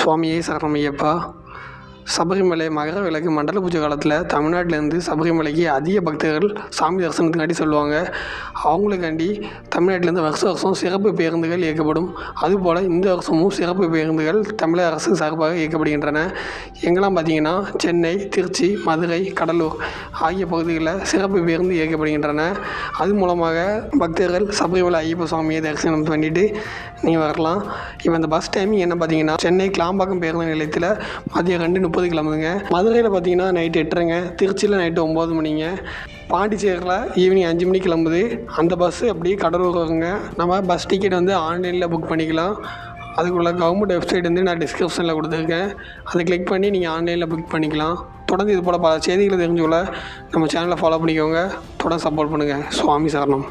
சுவாமியே சரணமையப்பா சபரிமலை மகர விளக்கு மண்டல பூஜை காலத்தில் தமிழ்நாட்டிலேருந்து சபரிமலைக்கு அதிக பக்தர்கள் சாமி தரிசனத்துக்காண்டி சொல்லுவாங்க அவங்களுக்காண்டி தமிழ்நாட்டிலேருந்து வருஷ வருஷம் சிறப்பு பேருந்துகள் இயக்கப்படும். அதுபோல் இந்த வருஷமும் சிறப்பு பேருந்துகள் தமிழக அரசு சார்பாக இயக்கப்படுகின்றன. எங்கெல்லாம் பார்த்தீங்கன்னா சென்னை திருச்சி மதுரை கடலூர் ஆகிய பகுதிகளில் சிறப்பு பேருந்து இயக்கப்படுகின்றன. அது மூலமாக பக்தர்கள் சபரிமலை ஐயப்ப சுவாமியை தரிசனம் பண்ணிட்டு நீங்கள் வரலாம். இப்போ இந்த பஸ் டைமிங் என்ன பார்த்தீங்கன்னா சென்னை கிளாம்பாக்கம் பேருந்து நிலையத்தில் மதியம் ரெண்டு முப்பது கிளம்புதுங்க. மதுரையில் பார்த்தீங்கன்னா நைட்டு எட்டுறங்க திருச்சியில் நைட்டு ஒம்பது மணிங்க. பாண்டிச்சேரியில் ஈவினிங் அஞ்சு மணிக்கு கிளம்புது. அந்த பஸ்ஸு அப்படியே கடலூர் வருங்க நம்ம பஸ் டிக்கெட் வந்து ஆன்லைனில் புக் பண்ணிக்கலாம். அதுக்குள்ள கவர்மெண்ட் வெப்சைட் வந்து நான் டிஸ்கிரிப்ஷனில் கொடுத்துருக்கேன். அதை கிளிக் பண்ணி நீங்கள் ஆன்லைனில் புக் பண்ணிக்கலாம். தொடர்ந்து இது போல் பல செய்திகளை தெரிஞ்சுக்கொள்ள நம்ம சேனலை ஃபாலோ பண்ணிக்கோங்க. தொடர்ந்து சப்போர்ட் பண்ணுங்கள் சுவாமி சரணம்.